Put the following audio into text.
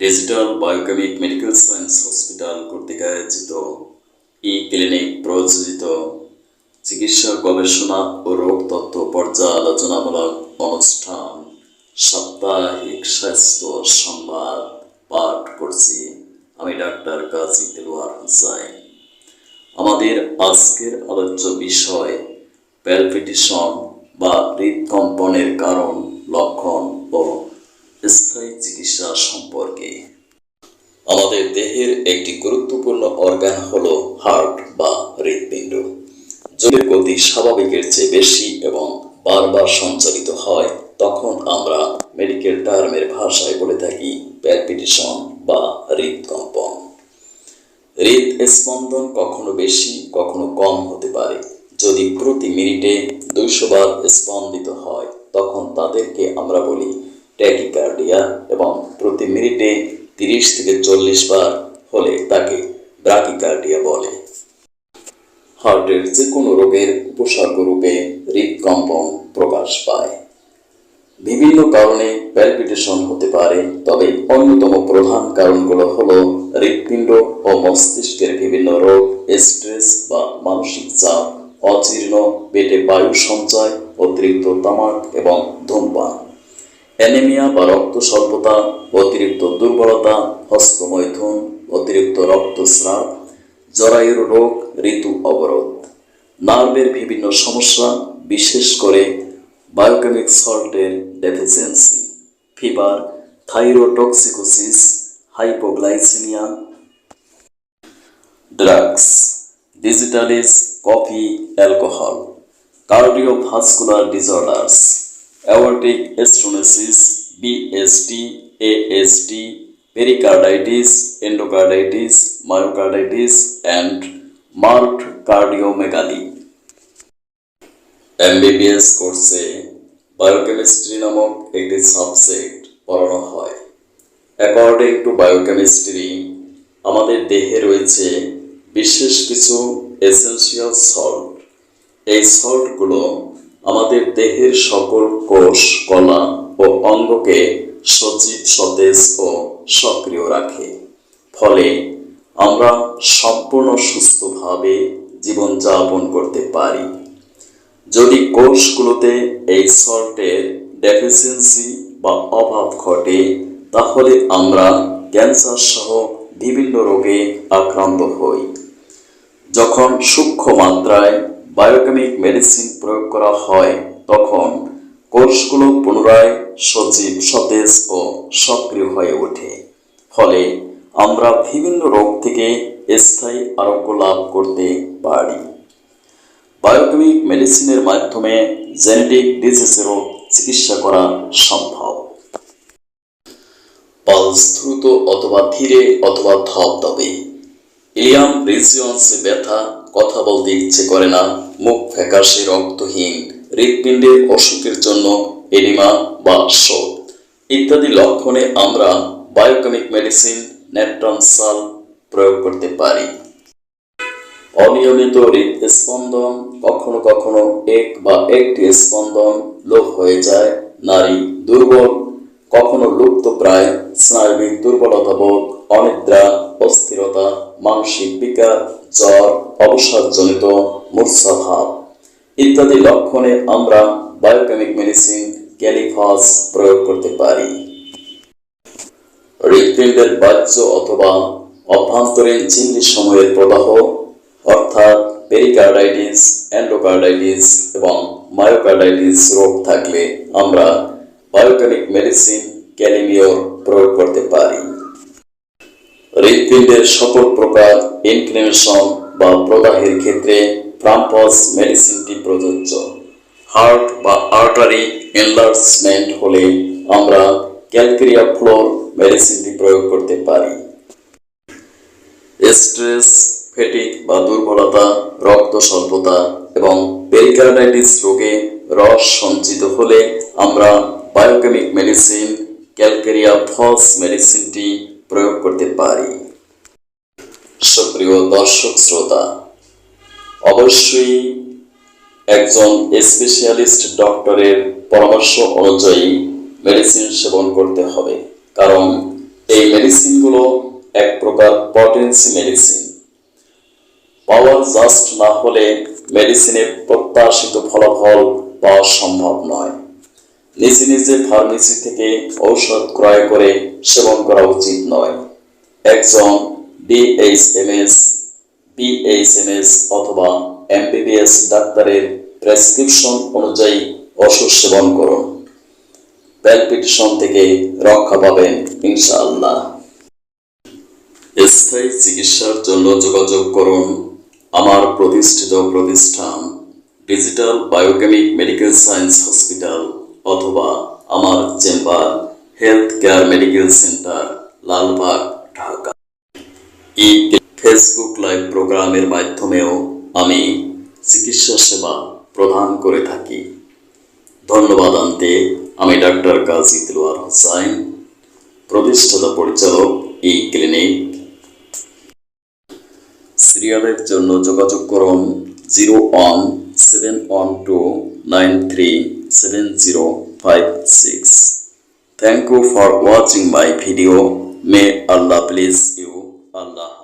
Digital biochemic medical science hospital কর্তৃক আয়োজিত ই clinic প্রযোজিত চিকিৎসা, গবেষণা ও রোগ তত্ত্ব পর্যালোচনামূলক অনুষ্ঠান। সাপ্তাহিক স্বাস্থ্য সংবাদ পাঠ করছি। আমি ডাক্তার কাজী দেলোয়ার হোসাইন আমাদের আজকের আলোচ্য বিষয় প্যালপিটেশন বা হৃদকম্পনের কারণ, লক্ষণ স্থায়ী চিকিৎসা সম্পর্কে। আমাদের দেহের একটি গুরুত্বপূর্ণ অর্গান হলো হার্ট বা হৃৎপিণ্ড যদি গতি স্বাভাবিকের চেয়ে বেশি এবং বারবার সঞ্চালিত হয়, তখন আমরা মেডিকেল টার্মের ভাষায় বলে থাকি প্যালপিটেশন বা হৃদকম্পন হৃদ স্পন্দন কখনো বেশি, কখনো কম হতে পারে। যদি প্রতি মিনিটে দুইশো বার স্পন্দিত হয়, তখন তাদেরকে আমরা বলি ট্যাকিকার্ডিয়া এবং প্রতি মিনিটে তিরিশ থেকে চল্লিশ বার হলে তাকে ব্রাকিকার্ডিয়া বলে। হার্টের যে কোনো রোগের উপসর্গ রূপে হৃদকম্পন প্রকাশ পায়। বিভিন্ন কারণে প্যালপিটেশন হতে পারে, তবে অন্যতম প্রধান কারণগুলো হলো হৃৎপিণ্ড ও মস্তিষ্কের বিভিন্ন রোগ, স্ট্রেস বা মানসিক চাপ অজীর্ণ পেটে বায়ু সঞ্চয় অতিরিক্ত তামাক এবং ধূমপান। অ্যানিমিয়া বা রক্ত স্বল্পতা, অতিরিক্ত দুর্বলতা, হস্তমৈথুন, অতিরিক্ত রক্তস্রাব জরায়ুর রোগ, ঋতু অবরোধ। নার্ভের বিভিন্ন সমস্যা, বিশেষ করে biochemic সল্টের deficiency fever thyrotoxicosis, hypoglycaemia. Drugs, digitalis, coffee, alcohol, cardiovascular disorders. Aortic stenosis BST AST pericarditis, endocarditis, myocarditis, and marked cardiomegaly. MBBS কোর্সে বায়োকেমিস্ট্রি নামক একটি সাবজেক্ট পড়ানো হয় অ্যাকর্ডিং টু বায়োকেমিস্ট্রি আমাদের দেহে রয়েছে বিশেষ কিছু এসেন্সিয়াল সল্ট এই সল্টগুলো আমাদের দেহের সকল কোষ কলা ও অঙ্গকে সজীব, সতেজ ও সক্রিয় রাখে। ফলে আমরা সম্পূর্ণ সুস্থভাবে জীবনযাপন করতে পারি। যদি কোষগুলোতে এই সল্টের ডেফিসিয়েন্সি বা অভাব ঘটে, তাহলে আমরা ক্যান্সার সহ বিভিন্ন রোগে আক্রান্ত হই। যখন সূক্ষ্ম মাত্রায় বায়োকেমিক মেডিসিন প্রয়োগ করা হয় তখন কোষগুলো পুনরায় সজীব, সতেজ ও সক্রিয় হয়ে ওঠে। ফলে আমরা বিভিন্ন রোগ থেকে স্থায়ী আরোগ্য লাভ করতে পারি। বায়োকেমিক মেডিসিনের মাধ্যমে জেনেটিক ডিজিজেরও চিকিৎসা করা সম্ভব। পালস দ্রুত অথবা ধীরে অথবা ধপধপে। এলিয়াম রিজিয়ন্সে ব্যথা কথা বলতে ইচ্ছে করে না। মুখ ফ্যাকাশে, রক্তহীন, হৃৎপিণ্ডের অসুখের জন্য এনিমা বা শোক ইত্যাদি লক্ষণে আমরা বায়োকেমিক মেডিসিন নেট্রনসাল প্রয়োগ করতে পারি। অনিয়মিত হৃদস্পন্দন, কখনো কখনো এক বা একটি স্পন্দন লোপ হয়ে যায়। নারী দুর্বল, কখনো লুপ্ত প্রায়, স্নায়বিক দুর্বলতা বোধ অনিদ্রা, অস্থিরতা, মানসিক বিকার, জ্বর অবসাদজনিত মূর্ছাভাব ইত্যাদি লক্ষণে আমরা বায়োকেমিক মেডিসিন ক্যালিফাস প্রয়োগ করতে পারি। হৃৎপিণ্ডের বাহ্য অথবা অভ্যন্তরীণ চিল্লি সময়ের প্রবাহ, অর্থাৎ পেরিকার্ডাইটিস অ্যান্ডোকার্ডাইটিস এবং মায়োকার্ডাইটিস রোগ থাকলে আমরা বায়োকেমিক মেডিসিন ক্যালিমিওর প্রয়োগ করতে পারি। হৃৎপিণ্ডের সকল প্রকার ইনফ্লেমেশন বা প্রদাহের ক্ষেত্রে ফ্রাম্পস মেডিসিনটি প্রযোজ্য। হার্ট বা আর্টারি এনলার্জমেন্ট হলে আমরা ক্যালকেরিয়া ফ্লোর মেডিসিনটি প্রয়োগ করতে পারি। স্ট্রেস ফেটিক বা দুর্বলতা, রক্ত স্বল্পতা এবং পেরিকার্ডাইটিস রোগে রস সঞ্চিত হলে আমরা বায়োকেমিক মেডিসিন, ক্যালকেরিয়া ফস মেডিসিনটি প্রয়োগ করতে পারি। সুপ্রিয় দর্শক শ্রোতা, অবশ্যই একজন স্পেশালিস্ট ডক্টরের পরামর্শ অনুযায়ী মেডিসিন সেবন করতে হবে। কারণ এই মেডিসিন মেডিসিনগুলো এক প্রকার পটেন্সি মেডিসিন পাওয়ার জাস্ট না হলে মেডিসিনের প্রত্যাশিত ফলাফল পাওয়া সম্ভব নয়। নিজে নিজে ফার্মেসি থেকে ঔষধ ক্রয় করে সেবন করা উচিত নয়। একজন ডিএইচএমএস বিএইচএমএস অথবা এমবিবিএস ডাক্তারের প্রেসক্রিপশন অনুযায়ী ওষুধ সেবন করুন। প্যালপিটেশন থেকে রক্ষা পাবেন ইনশাআল্লাহ। স্থায়ী চিকিৎসার জন্য যোগাযোগ করুন আমার প্রতিষ্ঠিত প্রতিষ্ঠান digital biochemic medical science hospital অথবা আমার chamber health care medical centre, Lalbagh, Dhaka. এই ফেসবুক লাইভ প্রোগ্রামের মাধ্যমেও আমি চিকিৎসা সেবা প্রদান করে থাকি। ধন্যবাদ আনতে আমি ডাক্তার কাজী দিলওয়ার হোসাইন, প্রতিষ্ঠাতা পরিচালক এই ক্লিনিক। সিরিয়ালের জন্য যোগাযোগ করুন zero one seven one two nine three seven zero five six thank you for watching my video may Allah please you Allah